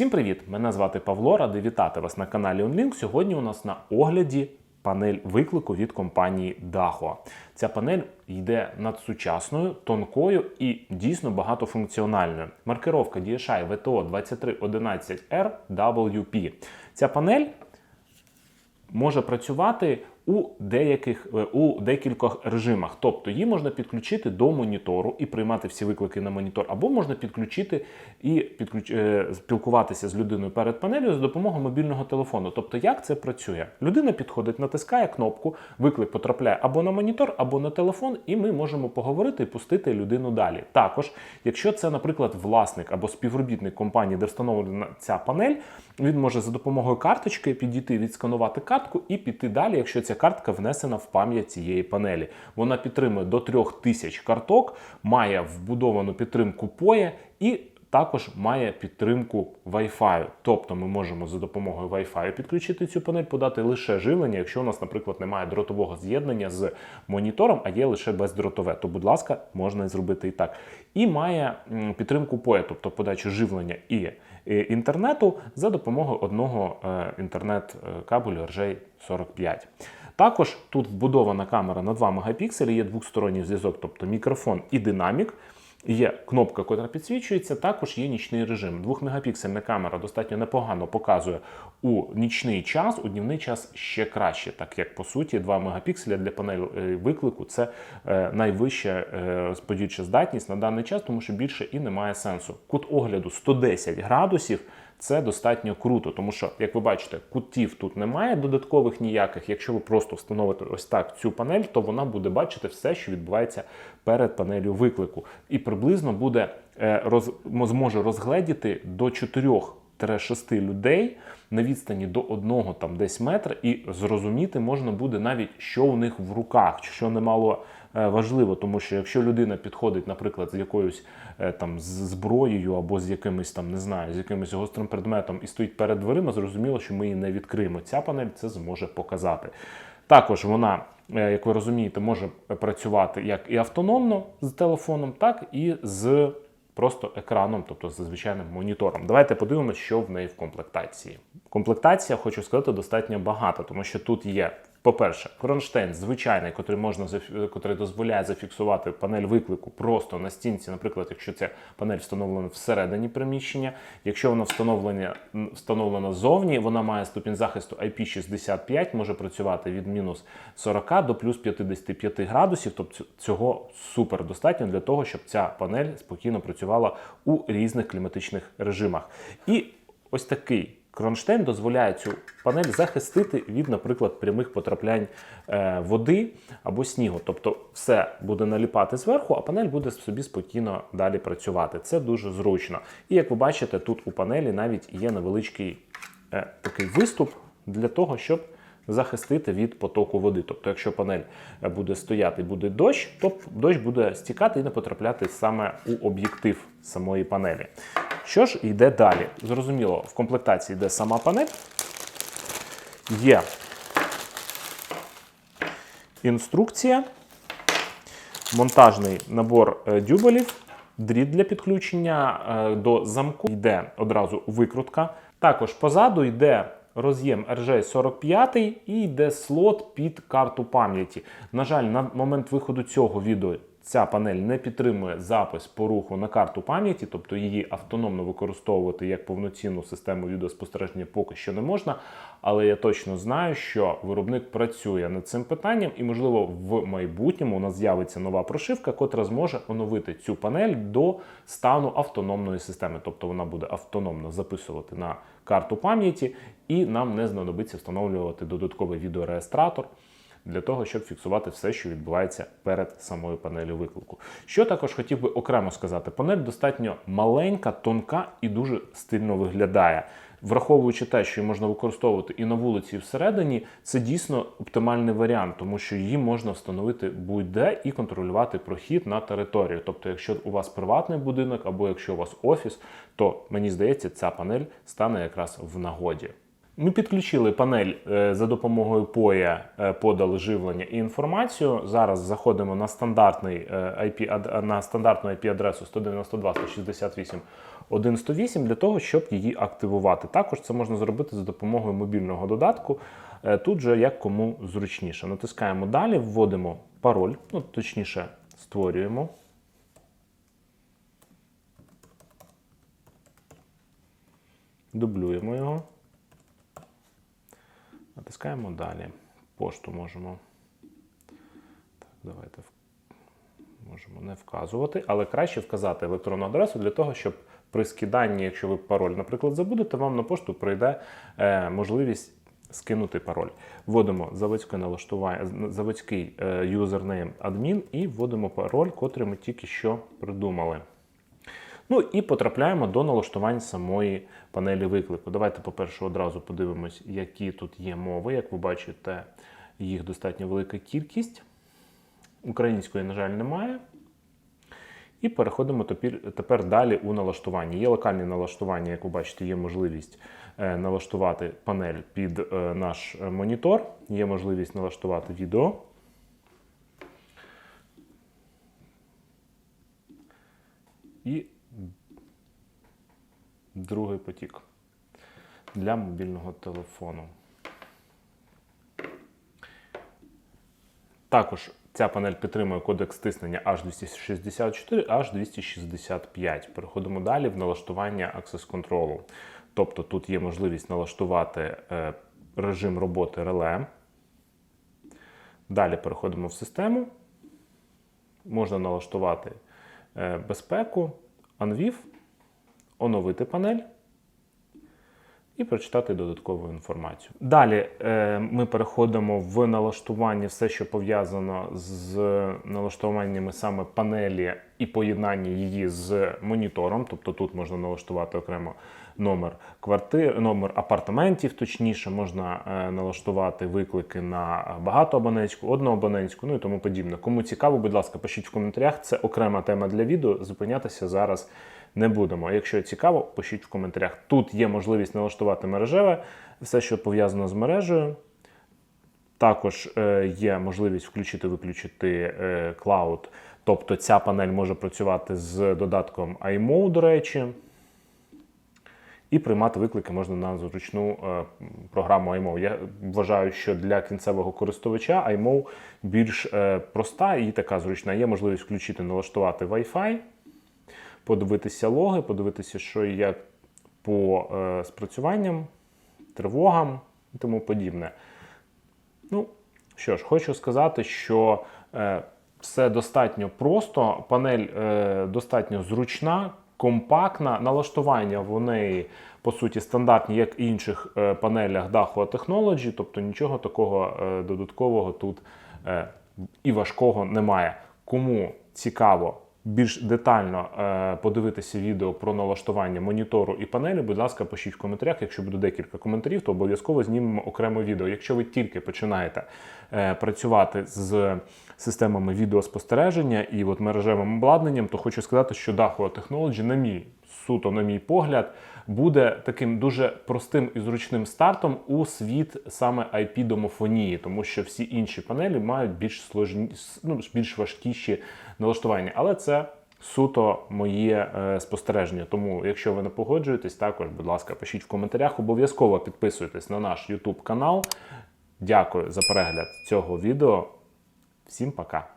Всім привіт! Мене звати Павло, радий вітати вас на каналі OnLink. Сьогодні у нас на огляді панель виклику від компанії Daho. Ця панель йде надсучасною, тонкою і дійсно багатофункціональною. Маркировка DSI VTO 2311R WP. Ця панель може працювати у деяких е, у декількох режимах. Тобто її можна підключити до монітору і приймати всі виклики на монітор, або можна підключити і підключ... е, спілкуватися з людиною перед панелью за допомогою мобільного телефону. Тобто, як це працює? Людина підходить, натискає кнопку, виклик потрапляє або на монітор, або на телефон, і ми можемо поговорити і пустити людину далі. Також, якщо це, наприклад, власник або співробітник компанії, де встановлена ця панель, він може за допомогою карточки підійти, відсканувати картку і піти далі, якщо ця картка внесена в пам'ять цієї панелі. Вона підтримує до 3000 карток, має вбудовану підтримку POE і також має підтримку Wi-Fi. Тобто ми можемо за допомогою Wi-Fi підключити цю панель, подати лише живлення, якщо у нас, наприклад, немає дротового з'єднання з монітором, а є лише бездротове. То, будь ласка, можна зробити і так. І має підтримку POE, тобто подачу живлення і е, інтернету за допомогою одного е, інтернет-кабелю RJ45. Також тут вбудована камера на 2 мегапікселі, є двосторонній зв'язок, тобто мікрофон і динамік. Є кнопка, яка підсвічується, також є нічний режим. Двохмегапіксельна камера достатньо непогано показує у нічний час, у днівний час ще краще, так як по суті 2 мегапікселя для панелі е, виклику це е, найвища е, сподівча здатність на даний час, тому що більше і немає сенсу. Кут огляду 110 градусів. Це достатньо круто, тому що, як ви бачите, кутів тут немає додаткових ніяких. Якщо ви просто встановите ось так цю панель, то вона буде бачити все, що відбувається перед панелью виклику, і приблизно буде е, роз, зможе розгледіти до 4-6 людей на відстані до одного там десь метра, і зрозуміти можна буде навіть, що у них в руках, що немало важливо, тому що якщо людина підходить, наприклад, з якоюсь е, там зброєю або з якимось там не знаю, з якимось гострим предметом і стоїть перед дверима, зрозуміло, що ми її не відкриємо. Ця панель це зможе показати. Також вона, е, як ви розумієте, може працювати як і автономно з телефоном, так і з просто екраном, тобто з звичайним монітором. Давайте подивимося, що в неї в комплектації. Комплектація, хочу сказати, достатньо багата, тому що тут є. По-перше, кронштейн звичайний, який можна який дозволяє зафіксувати панель виклику просто на стінці, наприклад, якщо ця панель встановлена всередині приміщення. Якщо вона встановлена встановлена ззовні, вона має ступінь захисту IP65, може працювати від мінус 40 до плюс 55 градусів. Тобто цього супер достатньо для того, щоб ця панель спокійно працювала у різних кліматичних режимах. І ось такий. Кронштейн дозволяє цю панель захистити від, наприклад, прямих потраплянь е, води або снігу. Тобто все буде наліпати зверху, а панель буде собі спокійно далі працювати. Це дуже зручно. І як ви бачите, тут у панелі навіть є невеличкий е, такий виступ для того, щоб захистити від потоку води. Тобто, якщо панель буде стояти, буде дощ, то дощ буде стікати і не потрапляти саме у об'єктив самої панелі. Що ж йде далі? Зрозуміло, в комплектації йде сама панель. Є інструкція, монтажний набор е, дюбелів, дріт для підключення е, до замку, йде одразу викрутка. Також позаду йде роз'єм RJ45 і йде слот під карту пам'яті. На жаль, на момент виходу цього відео ця панель не підтримує запис по руху на карту пам'яті, тобто її автономно використовувати як повноцінну систему відеоспостереження поки що не можна. Але я точно знаю, що виробник працює над цим питанням, і, можливо, в майбутньому у нас з'явиться нова прошивка, котра зможе оновити цю панель до стану автономної системи. Тобто вона буде автономно записувати на карту пам'яті, і нам не знадобиться встановлювати додатковий відеореєстратор для того, щоб фіксувати все, що відбувається перед самою панелью виклику. Що також хотів би окремо сказати, панель достатньо маленька, тонка і дуже стильно виглядає. Враховуючи те, що її можна використовувати і на вулиці, і всередині, це дійсно оптимальний варіант, тому що її можна встановити будь-де і контролювати прохід на територію. Тобто, якщо у вас приватний будинок або якщо у вас офіс, то мені здається, ця панель стане якраз в нагоді. Ми підключили панель е, за допомогою POE, е, подали живлення і інформацію. Зараз заходимо на стандартний е, IP, на стандартну IP-адресу 192.168.1.108 для того, щоб її активувати. Також це можна зробити за допомогою мобільного додатку. Е, Тут же як кому зручніше. Натискаємо далі, вводимо пароль, ну точніше, створюємо. Дублюємо його. Натискаємо далі. Пошту можемо. Так, давайте можемо не вказувати, але краще вказати електронну адресу для того, щоб при скиданні, якщо ви пароль, наприклад, забудете, вам на пошту прийде е, можливість скинути пароль. Вводимо заводське налаштування, заводський е, юзернейм адмін і вводимо пароль, котрий ми тільки що придумали. Ну і потрапляємо до налаштувань самої панелі виклику. Давайте, по-перше, одразу подивимось, які тут є мови. Як ви бачите, їх достатньо велика кількість. Української, на жаль, немає. І переходимо тепер, далі у налаштуванні. Є локальні налаштування, як ви бачите, є можливість е, налаштувати панель під е, наш е, монітор, є можливість налаштувати відео. І другий потік для мобільного телефону. Також ця панель підтримує кодекс стиснення H264, H265. Переходимо далі в налаштування Control. Тобто тут є можливість налаштувати е, режим роботи реле. Далі переходимо в систему. Можна налаштувати е, безпеку, Anviv, оновити панель і прочитати додаткову інформацію. Далі е, ми переходимо в налаштування все, що пов'язано з налаштуваннями саме панелі і поєднання її з монітором. Тобто тут можна налаштувати окремо номер квартир, номер апартаментів, точніше, можна е, налаштувати виклики на багатоабонентську, одноабонентську, ну і тому подібне. Кому цікаво, будь ласка, пишіть в коментарях. Це окрема тема для відео. Зупинятися зараз не будемо. Якщо цікаво, пишіть в коментарях. Тут є можливість налаштувати мережеве, все, що пов'язано з мережею. Також е, є можливість включити-виключити е, клауд. Тобто ця панель може працювати з додатком iMO, до речі. І приймати виклики можна на зручну е, програму iMO. Я вважаю, що для кінцевого користувача iMO більш проста і така зручна. Є можливість включити, налаштувати Wi-Fi, подивитися логи, подивитися, що і як по е, спрацюванням, тривогам і тому подібне. Ну, що ж, хочу сказати, що е, все достатньо просто, панель е, достатньо зручна, компактна. Налаштування в неї, по суті, стандартні, як і інших е, панелях Dahua Technology, тобто нічого такого е, додаткового тут е, і важкого немає. Кому цікаво більш детально е, подивитися відео про налаштування монітору і панелі, будь ласка, пишіть в коментарях. Якщо буде декілька коментарів, то обов'язково знімемо окреме відео. Якщо ви тільки починаєте е, працювати з системами відеоспостереження і от мережевим обладнанням, то хочу сказати, що Dahua Technology, на мій суто, на мій погляд, буде таким дуже простим і зручним стартом у світ саме IP-домофонії, тому що всі інші панелі мають більш сложні, ну, більш важкіші налаштування. Але це суто моє е, спостереження. Тому, якщо ви не погоджуєтесь, також, будь ласка, пишіть в коментарях. Обов'язково підписуйтесь на наш YouTube канал. Дякую за перегляд цього відео. Всім пока!